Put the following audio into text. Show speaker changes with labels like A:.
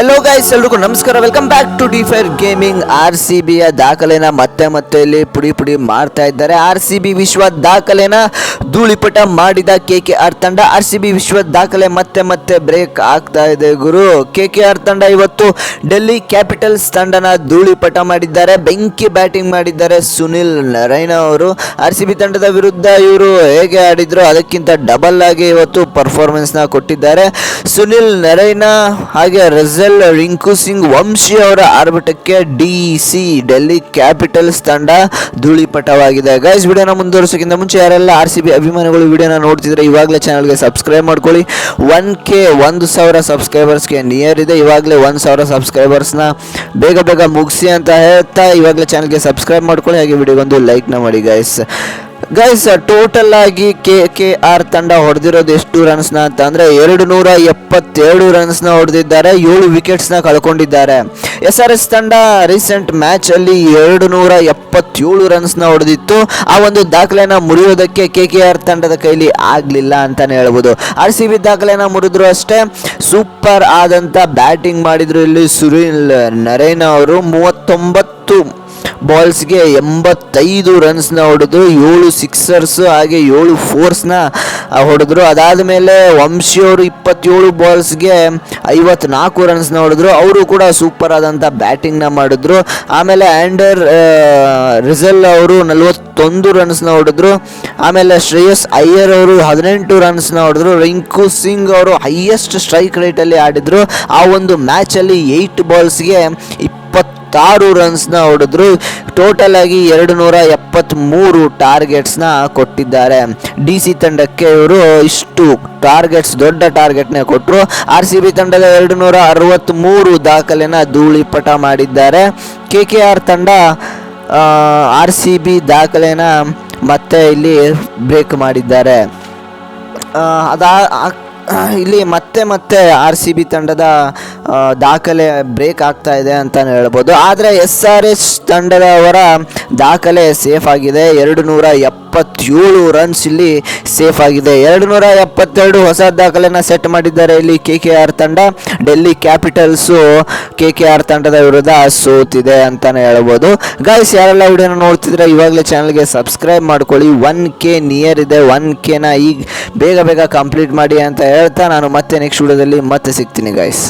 A: Hello guys ಎಲ್ರಿಗೂ ನಮಸ್ಕಾರ. Welcome back to the fire gaming R C ಬಿಯ ದಾಖಲೆನ ಮತ್ತೆ ಮತ್ತೆ ಇಲ್ಲಿ ಪುಡಿ ಪುಡಿ ಮಾಡ್ತಾ ಇದ್ದಾರೆ. ಆರ್ ಸಿ ಬಿ ವಿಶ್ವ ದಾಖಲೆನ ಧೂಳಿಪಟ ಮಾಡಿದ ಕೆ ಕೆ ಆರ್ ತಂಡ. ಆರ್ ಸಿ ಬಿ ವಿಶ್ವ ದಾಖಲೆ ಮತ್ತೆ ಮತ್ತೆ ಬ್ರೇಕ್ ಆಗ್ತಾ ಇದೆ ಗುರು. ಕೆ ಕೆ ಆರ್ ತಂಡ ಇವತ್ತು ಡೆಲ್ಲಿ ಕ್ಯಾಪಿಟಲ್ಸ್ ತಂಡನ ಧೂಳಿಪಟ ಮಾಡಿದ್ದಾರೆ. ಬೆಂಕಿ ಬ್ಯಾಟಿಂಗ್ ಮಾಡಿದ್ದಾರೆ ಸುನಿಲ್ ನರೈನ ಅವರು. ಆರ್ ಸಿ ಬಿ ತಂಡದ ವಿರುದ್ಧ ಇವರು ಹೇಗೆ ಆಡಿದ್ರು, ಅದಕ್ಕಿಂತ ಡಬಲ್ ಆಗಿ ಇವತ್ತು ಪರ್ಫಾರ್ಮೆನ್ಸ್ನ ಕೊಟ್ಟಿದ್ದಾರೆ. ಸುನಿಲ್ ನರೈನಾ ಹಾಗೆ ರಜಲ್ ರಿಂಕು ಸಿಂಗ್ ವಂಶಿ ಅವರ ಆರ್ಭಟಕ್ಕೆ ಡಿ ಸಿ ಡೆಲ್ಲಿ ಕ್ಯಾಪಿಟಲ್ಸ್ ತಂಡ ಧೂಳಿಪಟವಾಗಿದೆ. ಗೈಸ್ ವಿಡಿಯೋನ ಮುಂದುವರಿಸೋಕ್ಕಿಂತ ಮುಂಚೆ ಯಾರೆಲ್ಲ ಆರ್ ಸಿ ಬಿ ಅಭಿಮಾನಿಗಳು ವಿಡಿಯೋನ ನೋಡ್ತಿದ್ರೆ ಇವಾಗಲೇ ಚಾನಲ್ಗೆ ಸಬ್ಸ್ಕ್ರೈಬ್ ಮಾಡ್ಕೊಳ್ಳಿ. ಒನ್ ಕೆ, ಒಂದು ಸಾವಿರ ಸಬ್ಸ್ಕ್ರೈಬರ್ಸ್ಗೆ ನಿಯರ್ ಇದೆ. ಇವಾಗಲೇ ಒಂದು ಸಾವಿರ ಸಬ್ಸ್ಕ್ರೈಬರ್ಸ್ನ ಬೇಗ ಬೇಗ ಮುಗಿಸಿ ಅಂತ ಹೇಳ್ತಾ ಇವಾಗಲೇ ಚಾನಲ್ಗೆ ಸಬ್ಸ್ಕ್ರೈಬ್ ಮಾಡ್ಕೊಳ್ಳಿ. ಹಾಗೆ ವಿಡಿಯೋಗೊಂದು ಲೈಕ್ನ ಮಾಡಿ ಗೈಸ್ ಗೈಸ್ ಟೋಟಲ್ ಆಗಿ ಕೆ ಕೆ ಆರ್ ತಂಡ ಹೊಡೆದಿರೋದು ಎಷ್ಟು ರನ್ಸ್ನ ಅಂತ ಅಂದ್ರೆ ಎರಡು ನೂರ ಎಪ್ಪತ್ತೆರಡು ರನ್ಸ್ನ ಹೊಡೆದಿದ್ದಾರೆ, ಏಳು ವಿಕೆಟ್ಸ್ನ ಕಳ್ಕೊಂಡಿದ್ದಾರೆ. ಎಸ್ ಆರ್ ಎಸ್ ತಂಡ ರೀಸೆಂಟ್ ಮ್ಯಾಚ್ ಅಲ್ಲಿ ಎರಡು ನೂರ ಎಪ್ಪತ್ತೇಳು ರನ್ಸ್ನ ಹೊಡೆದಿತ್ತು. ಆ ಒಂದು ದಾಖಲೆನ ಮುರಿಯೋದಕ್ಕೆ ಕೆ ಕೆ ಆರ್ ತಂಡದ ಕೈಲಿ ಆಗಲಿಲ್ಲ ಅಂತಲೇ ಹೇಳ್ಬೋದು. ಆರ್ ಸಿ ಬಿ ದಾಖಲೆನ ಮುರಿದ್ರು ಅಷ್ಟೇ ಸೂಪರ್ ಆದಂತ ಬ್ಯಾಟಿಂಗ್ ಮಾಡಿದ್ರು ಇಲ್ಲಿ ಸುನಿಲ್ ನರೇನ್ ಅವರು. ಮೂವತ್ತೊಂಬತ್ತು ಬಾಲ್ಸ್ಗೆ ಎಂಬತ್ತೈದು ರನ್ಸ್ನ ಹೊಡೆದ್ರು, ಏಳು ಸಿಕ್ಸರ್ಸ್ ಹಾಗೆ ಏಳು ಫೋರ್ಸ್ನ ಹೊಡೆದ್ರು. ಅದಾದ ಮೇಲೆ ವಂಶಿ ಅವರು ಇಪ್ಪತ್ತೇಳು ಬಾಲ್ಸ್ಗೆ ಐವತ್ನಾಲ್ಕು ರನ್ಸ್ನ ಹೊಡೆದ್ರು. ಅವರು ಕೂಡ ಸೂಪರ್ ಆದಂಥ ಬ್ಯಾಟಿಂಗ್ನ ಮಾಡಿದ್ರು. ಆಮೇಲೆ ಆ್ಯಂಡರ್ ರಿಸಲ್ ಅವರು ನಲವತ್ತೊಂದು ರನ್ಸ್ನ ಹೊಡೆದ್ರು. ಆಮೇಲೆ ಶ್ರೇಯಸ್ ಅಯ್ಯರ್ ಅವರು ಹದಿನೆಂಟು ರನ್ಸ್ನ ಹೊಡೆದ್ರು. ರಿಂಕು ಸಿಂಗ್ ಅವರು ಹೈಯೆಸ್ಟ್ ಸ್ಟ್ರೈಕ್ ರೇಟಲ್ಲಿ ಆಡಿದ್ರು. ಆ ಒಂದು ಮ್ಯಾಚಲ್ಲಿ ಏಯ್ಟ್ ಬಾಲ್ಸ್ಗೆ ಇಪ್ಪತ್ತಾರು ರನ್ಸ್ನ ಹೊಡೆದ್ರು. ಟೋಟಲ್ ಆಗಿ ಎರಡು ನೂರ ಎಪ್ಪತ್ತ್ಮೂರು ಟಾರ್ಗೆಟ್ಸ್ನ ಕೊಟ್ಟಿದ್ದಾರೆ. ಡಿ ಸಿ ತಂಡಕ್ಕೆ ಇವರು ಇಷ್ಟು ಟಾರ್ಗೆಟ್ಸ್ ದೊಡ್ಡ ಟಾರ್ಗೆಟ್ನ ಕೊಟ್ಟರು ಆರ್ ಸಿ ಬಿ ತಂಡದ ಎರಡು ನೂರ ಅರವತ್ತ್ಮೂರು ದಾಖಲೆನ ಧೂಳಿಪಟ ಮಾಡಿದ್ದಾರೆ. ಕೆ ಕೆ ಆರ್ ತಂಡ ಆರ್ ಸಿ ಬಿ ದಾಖಲೆನ ಮತ್ತೆ ಇಲ್ಲಿ ಬ್ರೇಕ್ ಮಾಡಿದ್ದಾರೆ. ಅದಾ ಇಲ್ಲಿ ಮತ್ತೆ ಮತ್ತೆ ಆರ್ ಸಿ ಬಿ ತಂಡದ ದಾಖಲೆ ಬ್ರೇಕ್ ಆಗ್ತಾ ಇದೆ ಅಂತ ಹೇಳ್ಬೋದು. ಆದರೆ ಎಸ್ ಆರ್ ಎಸ್ ತಂಡದವರ ದಾಖಲೆ ಸೇಫ್ ಆಗಿದೆ. ಎರಡು ನೂರ ಎಪ್ಪತ್ತೇಳು ರನ್ಸ್ ಇಲ್ಲಿ ಸೇಫ್ ಆಗಿದೆ. ಎರಡು ನೂರ ಎಪ್ಪತ್ತೆರಡು ಹೊಸ ದಾಖಲೆನ ಸೆಟ್ ಮಾಡಿದ್ದಾರೆ ಇಲ್ಲಿ ಕೆ ಕೆ ಆರ್ ತಂಡ. Delhi capitals K K R ತಂಡದ ವಿರುದ್ಧ ಸೋತಿದೆ ಅಂತಾನೆ ಹೇಳ್ಬೋದು. ಗಾಯ್ಸ್ ಯಾರೆಲ್ಲ ವಿಡಿಯೋನ ನೋಡ್ತಿದ್ರೆ ಇವಾಗಲೇ ಚಾನಲ್ಗೆ ಸಬ್ಸ್ಕ್ರೈಬ್ ಮಾಡ್ಕೊಳ್ಳಿ. ಒನ್ ಕೆ ನಿಯರ್ ಇದೆ. ಒನ್ ಕೆನ ಈಗ ಬೇಗ ಬೇಗ ಕಂಪ್ಲೀಟ್ ಮಾಡಿ ಅಂತ ಹೇಳ್ತಾ ನಾನು ಮತ್ತೆ ನೆಕ್ಸ್ಟ್ ವಿಡಿಯೋದಲ್ಲಿ ಮತ್ತೆ ಸಿಗ್ತೀನಿ ಗಾಯ್ಸ್